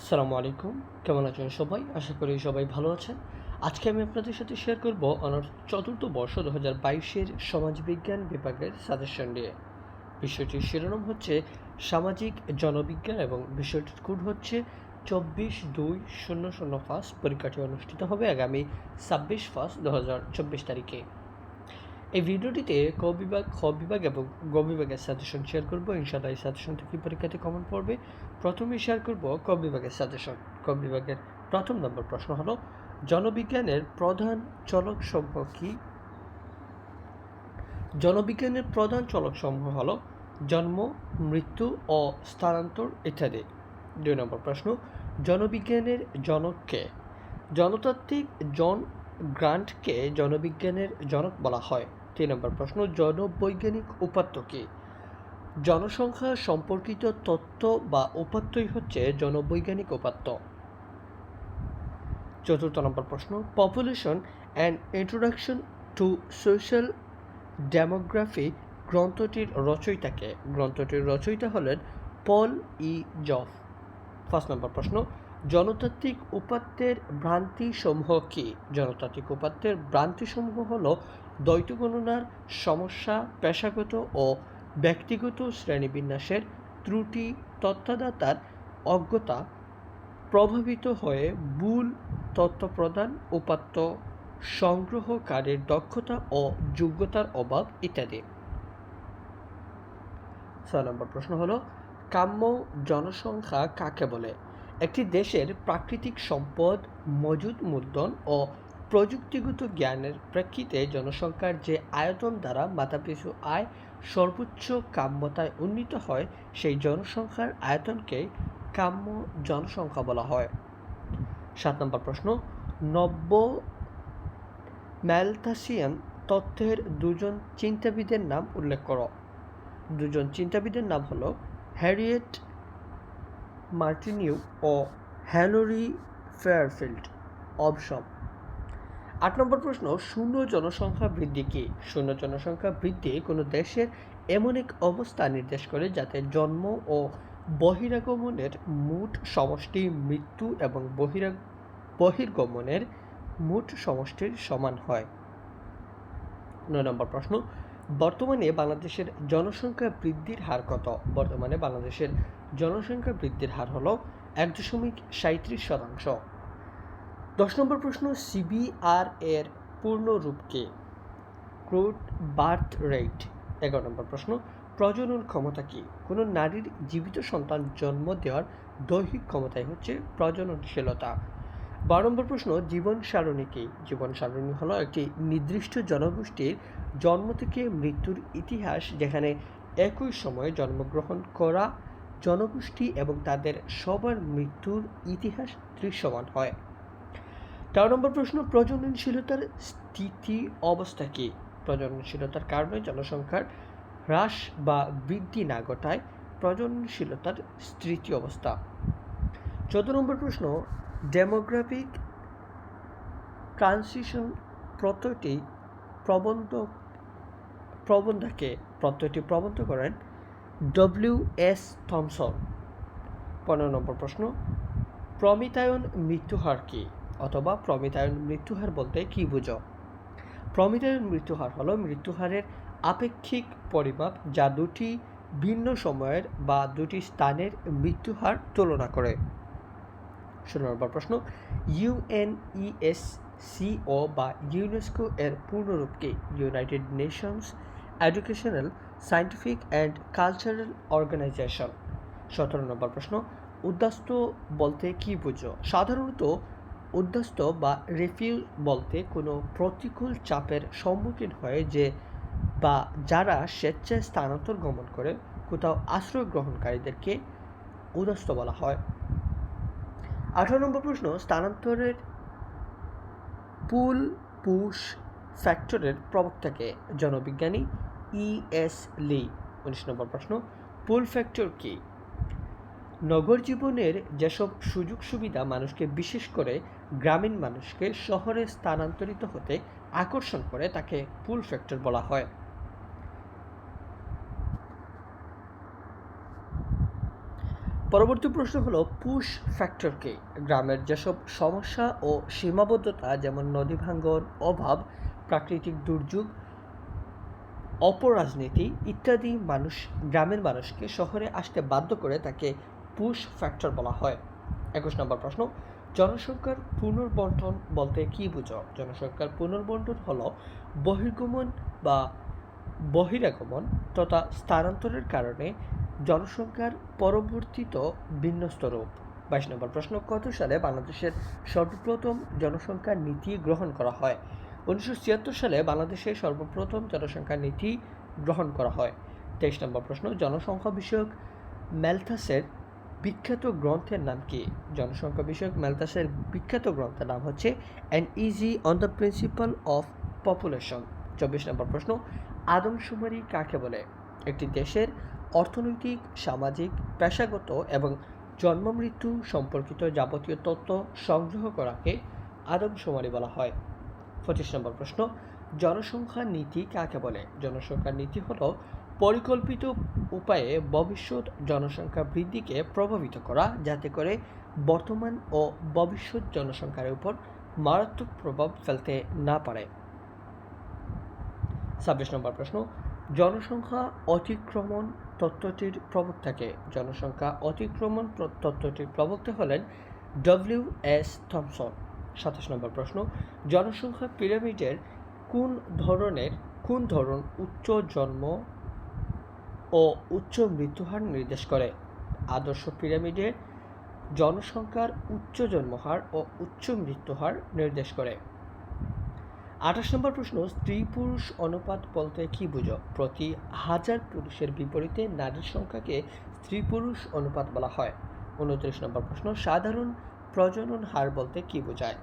আসসালামু আলাইকুম। কেমন আছেন সবাই? আশা করি সবাই ভালো আছেন। আজকে আমি আপনাদের সাথে শেয়ার করব অনার চতুর্থ বর্ষ দু হাজার বাইশের সমাজবিজ্ঞান বিভাগের সাজেশন নিয়ে। বিষয়টির শিরোনাম হচ্ছে সামাজিক জনবিজ্ঞান এবং বিষয়টির কোড হচ্ছে চব্বিশ দুই শূন্য শূন্য ফার্স্ট পরীক্ষাটি অনুষ্ঠিত হবে আগামী ছাব্বিশ ফার্স্ট দু হাজার চব্বিশ তারিখে। এই ভিডিওটিতে ক বিভাগ, খ বিভাগ এবং গ বিভাগের সাজেশন শেয়ার করব। ইনশাআল্লাহ এই সাজেশন থেকে পরীক্ষাতে কমন পড়বে? প্রথমে শেয়ার করব ক বিভাগের সাজেশন ক বিভাগের প্রথম নম্বর প্রশ্ন হলো, জনবিজ্ঞানের প্রধান চলক সমূহ কি? জনবিজ্ঞানের প্রধান চলক সমূহ হলো জন্ম, মৃত্যু ও স্থানান্তর ইত্যাদি। দুই নম্বর প্রশ্ন, জনবিজ্ঞানের জনককে জনতাত্ত্বিক জন গ্রান্টকে জনবিজ্ঞানের জনক বলা হয়। তিন নম্বর প্রশ্ন, জনবৈজ্ঞানিক উপাত্ত কি? জনসংখ্যা সম্পর্কিত তথ্য বা উপাত্তই হচ্ছে জনবৈজ্ঞানিক উপাত্ত। চতুর্থ নম্বর প্রশ্ন population and introduction to social demography গ্রন্থটির রচয়িতাকে গ্রন্থটির রচয়িতা হলেন পল ই জফ। ফার্স্ট নম্বর প্রশ্ন জনতাত্ত্বিক উপাত্তের ভ্রান্তিসমূহ কি? জনতাত্ত্বিক উপাত্তের ভ্রান্তিসমূহ হল দ্বৈত গণনার সমস্যা, পেশাগত ও ব্যক্তিগত শ্রেণীবিন্যাসের ত্রুটি, তত্ত্বদাতার অজ্ঞতা, প্রভাবিত হয়ে ভুল তথ্য প্রদান উপাত্ত, সংগ্রহকারীর দক্ষতা ও যোগ্যতার অভাব ইত্যাদি। ছয় নম্বর প্রশ্ন হলো, কাম্য জনসংখ্যা কাকে বলে? একটি দেশের প্রাকৃতিক সম্পদ, মজুদ মূলধন ও প্রযুক্তিগত জ্ঞানের প্রেক্ষিতে জনসংখ্যার যে আয়তন দ্বারা মাথাপিছু আয় সর্বোচ্চ কাম্যতায় উন্নীত হয়, সেই জনসংখ্যার আয়তনকে কাম্য জনসংখ্যা বলা হয়। সাত নম্বর প্রশ্ন, নব্য ম্যালথাসিয়ান তথ্যের দুজন চিন্তাবিদের নাম উল্লেখ করো। দুজন চিন্তাবিদের নাম হলো হ্যারিয়েট মার্টিনিউ ও হ্যানরি ফেয়ারফিল্ড অবসম আট নম্বর প্রশ্ন, শূন্য জনসংখ্যা বৃদ্ধি কি? শূন্য জনসংখ্যা বৃদ্ধি কোনো দেশের এমন এক অবস্থা নির্দেশ করে যাতে জন্ম ও বহিরাগমনের মোট সমষ্টি মৃত্যু এবং বহিরা বহির্গমনের মোট সমষ্টির সমান হয়। নয় নম্বর প্রশ্ন বর্তমানে বাংলাদেশের জনসংখ্যা বৃদ্ধির হার কত? বর্তমানে বাংলাদেশের জনসংখ্যা বৃদ্ধির হার হল এক দশমিক সাঁত্রিশ শতাংশ। দশ নম্বর প্রশ্ন সিবিআর এর পূর্ণ রূপ কি? ক্রুড বার্থ রেট এগারো নম্বর প্রশ্ন, প্রজনন ক্ষমতা কি? কোনো নারীর জীবিত সন্তান জন্ম দেওয়ার দৈহিক ক্ষমতাই হচ্ছে প্রজননশীলতা। বারো নম্বর প্রশ্ন, জীবন সারণী কি? জীবন সারণী হলো একটি নির্দিষ্ট জনগোষ্ঠীর জন্ম থেকে মৃত্যুর ইতিহাস যেখানে একই সময়ে জন্মগ্রহণ করা জনগোষ্ঠী এবং তাদের সবার মৃত্যুর ইতিহাস দৃশ্যমান হয়। তেরো নম্বর প্রশ্ন, প্রজননশীলতার স্থিতি অবস্থা কি? প্রজননশীলতার কারণে জনসংখ্যার হ্রাস বা বৃদ্ধি না ঘটায় প্রজননশীলতার স্থিতি অবস্থা। চোদ্দ নম্বর প্রশ্ন ডেমোগ্রাফিক ট্রানজিশন প্রত্যয়টি প্রবন্ধ, প্রবন্ধাকে প্রত্যয়টি প্রবন্ধ করেন ডব্লিউ এস থমসন। পনেরো নম্বর প্রশ্ন, প্রমিতায়ন মৃত্যুহার কি? অথবা প্রমিতায়ন মৃত্যুহার বলতে কি বুঝো? প্রমিতায়ন মৃত্যুহার হলো মৃত্যুহারের আপেক্ষিক পরিমাপ যা দুটি ভিন্ন সময়ের বা দুটি স্থানের মৃত্যুহার তুলনা করে। ষোলো নম্বর প্রশ্ন ইউএনইএস সিও বা ইউনেস্কো এর পূর্ণরূপ কি united nations educational scientific and cultural organization. সতেরো নম্বর প্রশ্ন, উদ্বাস্ত বলতে কি বুঝো? সাধারণত উদ্বাস্ত বা রেফিউজ বলতে কোনো প্রতিকূল চাপের সম্মুখীন হয়ে যে বা যারা স্বেচ্ছায় স্থানান্তর গমন করে, কোথাও আশ্রয় গ্রহণকারীদেরকে উদ্বাস্ত বলা হয়। আঠারো নম্বর প্রশ্ন, স্থানান্তরের পুল পুশ ফ্যাক্টরের প্রবক্তাকে জনবিজ্ঞানী ই এস লি। উনিশ নম্বর প্রশ্ন, পুল ফ্যাক্টর কি? নগর জীবনের যেসব সুযোগ সুবিধা মানুষকে বিশেষ করে গ্রামীণ মানুষকে শহরে স্থানান্তরিত হতে আকর্ষণ করে, তাকে পুল ফ্যাক্টর বলা হয়। পরবর্তী প্রশ্ন হলো পুশ ফ্যাক্টরকে গ্রামের যেসব সমস্যা ও সীমাবদ্ধতা, যেমন নদী ভাঙ্গন, অভাব, প্রাকৃতিক দুর্যোগ, অপরাজনীতি ইত্যাদি মানুষ, গ্রামের মানুষকে শহরে আসতে বাধ্য করে তাকে পুশ ফ্যাক্টর বলা হয়। একুশ নম্বর প্রশ্ন, জনসংখ্যার পুনর্বন্টন বলতে কি বুঝো? জনসংখ্যার পুনর্বন্টন হলো বহির্গমন বা বহিরাগমন তথা স্থানান্তরের কারণে জনসংখ্যার পরবর্তীত বিন্যস্ত রূপ। বাইশ নম্বর প্রশ্ন, কত সালে বাংলাদেশের সর্বপ্রথম জনসংখ্যা নীতি গ্রহণ করা হয়? উনিশশো ছিয়াত্তর সালে বাংলাদেশে সর্বপ্রথম জনসংখ্যা নীতি গ্রহণ করা হয়। তেইশ নম্বর প্রশ্ন, জনসংখ্যা বিষয়ক ম্যালথাসের বিখ্যাত গ্রন্থের নাম কি? জনসংখ্যা বিষয়ক ম্যালথাসের বিখ্যাত গ্রন্থের নাম হচ্ছে an essay on the principle of population চব্বিশ নম্বর প্রশ্ন, আদমশুমারি কাকে বলে? একটি দেশের অর্থনৈতিক, সামাজিক, পেশাগত এবং জন্ম মৃত্যু সম্পর্কিত যাবতীয় তথ্য সংগ্রহ করাকে আদমশুমারি বলা হয়। পঁচিশ নম্বর প্রশ্ন, জনসংখ্যা নীতি কাকে বলে? জনসংখ্যা নীতি হল পরিকল্পিত উপায়ে ভবিষ্যৎ জনসংখ্যা বৃদ্ধিকে প্রভাবিত করা, যাতে করে বর্তমান ও ভবিষ্যৎ জনসংখ্যার উপর মারাত্মক প্রভাব ফেলতে না পারে। ছাব্বিশ নম্বর প্রশ্ন, জনসংখ্যা অতিক্রমণ তত্ত্বটির প্রবক্তাকে জনসংখ্যা অতিক্রমণ তত্ত্বটির প্রবক্তা হলেন ডব্লিউ এস থমসন। সাতাশ নম্বর প্রশ্ন, জনসংখ্যা পিরামিডের কোন ধরনের, কোন ধরন উচ্চ জন্ম ও উচ্চ মৃত্যুহার নির্দেশ করে? আদর্শ পিরামিডের জনসংখ্যার উচ্চ জন্মহার ও উচ্চ মৃত্যুহার নির্দেশ করে। আঠাশ নম্বর প্রশ্ন, স্ত্রী পুরুষ অনুপাত বলতে কি বুঝো? প্রতি হাজার পুরুষের বিপরীতে নারীর সংখ্যাকে স্ত্রী পুরুষ অনুপাত বলা হয়। উনত্রিশ নম্বর প্রশ্ন, সাধারণ প্রজনন হার বলতে কি বোঝায়?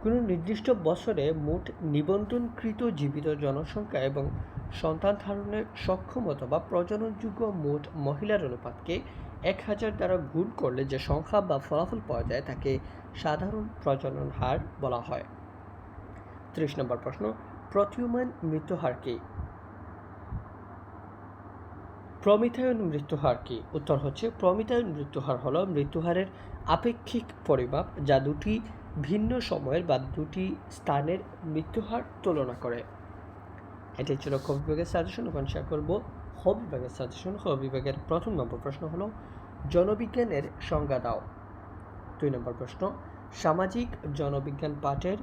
কোনো নির্দিষ্ট বছরে মোট নিবন্ধনকৃত জীবিত জনসংখ্যা এবং সন্তান ধারণের সক্ষমতা বা প্রজননযোগ্য মোট মহিলার অনুপাতকে এক হাজার দ্বারা গুণ করলে যে সংখ্যা বা ফলাফল পাওয়া যায় তাকে সাধারণ প্রজনন হার বলা হয়। ত্রিশ নম্বর প্রশ্ন, প্রতীয়মান মৃত্যুহার কি? প্রমিথায়ন মৃত্যুহার কি? উত্তর হচ্ছে, প্রমিথায়ন মৃত্যুহার হলো মৃত্যুহারের আপেক্ষিক পরিমাপ যা দুটি ভিন্ন সময়ের বা দুটি স্থানের মৃত্যুহার তুলনা করে। এটি ছিল খ বিভাগের সাজেশন এখন শেয়ার করব খ বিভাগের সাজেশন খ বিভাগের প্রথম নম্বর প্রশ্ন হলো, জনবিজ্ঞানের সংজ্ঞা দাও। দুই নম্বর প্রশ্ন, সামাজিক জনবিজ্ঞান পাঠের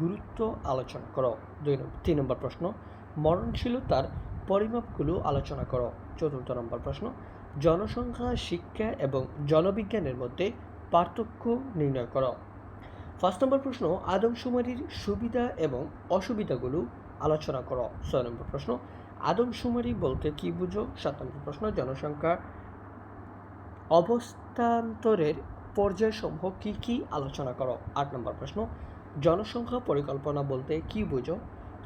গুরুত্ব আলোচনা করো। দুই নম্বর তিন নম্বর প্রশ্ন মরণশীলতার পরিমাপগুলো আলোচনা করো। চতুর্থ নম্বর প্রশ্ন, জনসংখ্যা, শিক্ষা এবং জনবিজ্ঞানের মধ্যে পার্থক্য নির্ণয় করো। ফার্স্ট নম্বর প্রশ্ন, আদমশুমারির সুবিধা এবং অসুবিধাগুলো আলোচনা করো। ছয় নম্বর প্রশ্ন, আদমশুমারি বলতে কি বুঝো? সাত নম্বর প্রশ্ন জনসংখ্যা অবস্থান্তরের পর্যায়সমূহ কি কি আলোচনা করো? আট নম্বর প্রশ্ন জনসংখ্যা পরিকল্পনা বলতে কি বুঝো?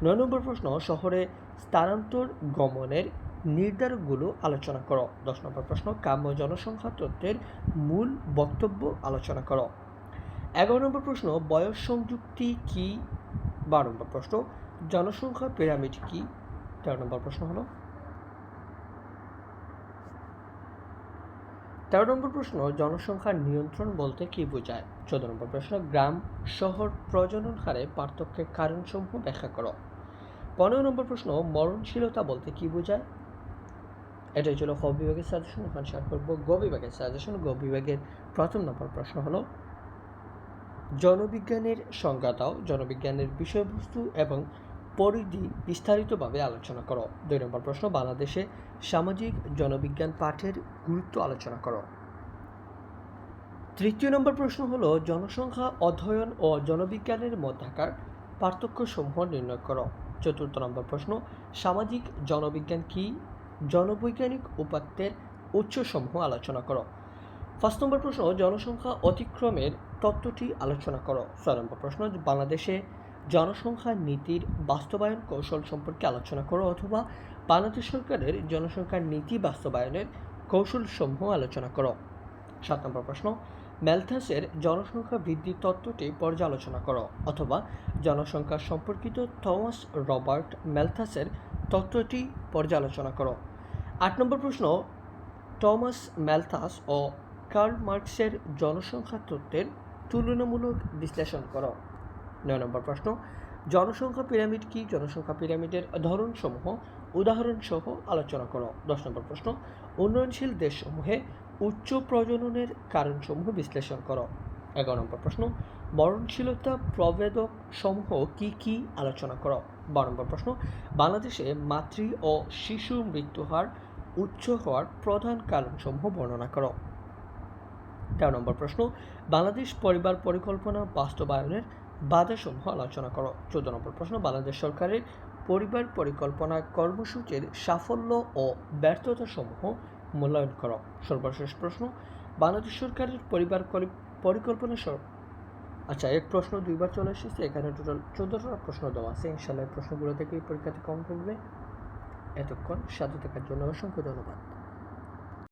নয় নম্বর প্রশ্ন, শহরে স্থানান্তর গমনের নির্ধারকগুলো আলোচনা করো। দশ নম্বর প্রশ্ন, কাম্য জনসংখ্যা তত্ত্বের মূল বক্তব্য আলোচনা করো। এগারো নম্বর প্রশ্ন, বয়স সংযুক্তি কি? বারো নম্বর প্রশ্ন, জনসংখ্যা পিরামিড কী? তেরো নম্বর প্রশ্ন হলো তেরো নম্বর প্রশ্ন জনসংখ্যার নিয়ন্ত্রণ বলতে কি বোঝায়? চোদ্দ নম্বর প্রশ্ন, গ্রাম, শহর, প্রজনন হারে পার্থক্যের কারণসমূহ ব্যাখ্যা করো। পনেরো নম্বর প্রশ্ন, মরণশীলতা বলতে কি বোঝায়? এটাই ছিল খ বিভাগের সাজেশন এখন শেয়ার করব গ বিভাগের সাজেশন গ বিভাগের প্রথম নম্বর প্রশ্ন হলো, জনবিজ্ঞানের সংজ্ঞা দাও। জনবিজ্ঞানের বিষয়বস্তু এবং পরিধি বিস্তারিতভাবে আলোচনা করো। দুই নম্বর প্রশ্ন, বাংলাদেশে সামাজিক জনবিজ্ঞান পাঠের গুরুত্ব আলোচনা করো। তৃতীয় নম্বর প্রশ্ন হলো, জনসংখ্যা, অধ্যয়ন ও জনবিজ্ঞানের মধ্যাকার পার্থক্যসমূহ নির্ণয় করো। চতুর্থ নম্বর প্রশ্ন, সামাজিক জনবিজ্ঞান কি? জনবৈজ্ঞানিক উপাত্তের উৎসসমূহ আলোচনা করো। ফার্স্ট নম্বর প্রশ্ন, জনসংখ্যা অতিক্রমের তত্ত্বটি আলোচনা করো। ছয় নম্বর প্রশ্ন, বাংলাদেশে জনসংখ্যা নীতির বাস্তবায়ন কৌশল সম্পর্কে আলোচনা করো অথবা বাংলাদেশ সরকারের জনসংখ্যার নীতি বাস্তবায়নের কৌশলসমূহ আলোচনা করো। সাত নম্বর প্রশ্ন ম্যালথাসের জনসংখ্যা বৃদ্ধি তত্ত্বটি পর্যালোচনা করো অথবা জনসংখ্যা সম্পর্কিত থমাস রবার্ট ম্যালথাসের তত্ত্বটি পর্যালোচনা করো। আট নম্বর প্রশ্ন টমাস ম্যালথাস ও কার্ল মার্কসের জনসংখ্যা তত্ত্বের তুলনামূলক বিশ্লেষণ করো। নয় নম্বর প্রশ্ন, জনসংখ্যা পিরামিড কি? জনসংখ্যা পিরামিডের ধরনসমূহ উদাহরণসহ আলোচনা করো। দশ নম্বর প্রশ্ন, উন্নয়নশীল দেশসমূহে উচ্চ প্রজননের কারণসমূহ বিশ্লেষণ করো। এগারো নম্বর প্রশ্ন, মরণশীলতা প্রবেদক সমূহ কি কি? আলোচনা করো। বারো নম্বর প্রশ্ন, বাংলাদেশে মাতৃ ও শিশু মৃত্যু হার উচ্চ হওয়ার প্রধান কারণসমূহ বর্ণনা করো। তেরো নম্বর প্রশ্ন, বাংলাদেশ পরিবার পরিকল্পনা বাস্তবায়নের বাধাসমূহ আলোচনা করো। চোদ্দ নম্বর প্রশ্ন, বাংলাদেশ সরকারের পরিবার পরিকল্পনা কর্মসূচির সাফল্য ও ব্যর্থতা সমূহ মূল্যায়ন করো। সর্বশেষ প্রশ্ন, বাংলাদেশ সরকারের পরিবার কলি- পরিকল্পনা আচ্ছা এক প্রশ্ন দুইবার চলে এসেছে, এখানে টোটাল চোদ্দোটা প্রশ্ন দেওয়া আছে। ইনশাল্লাহ প্রশ্নগুলো থেকেই পরীক্ষাতে কম করবে এতক্ষণ সাথে থাকার জন্য অসংখ্য ধন্যবাদ।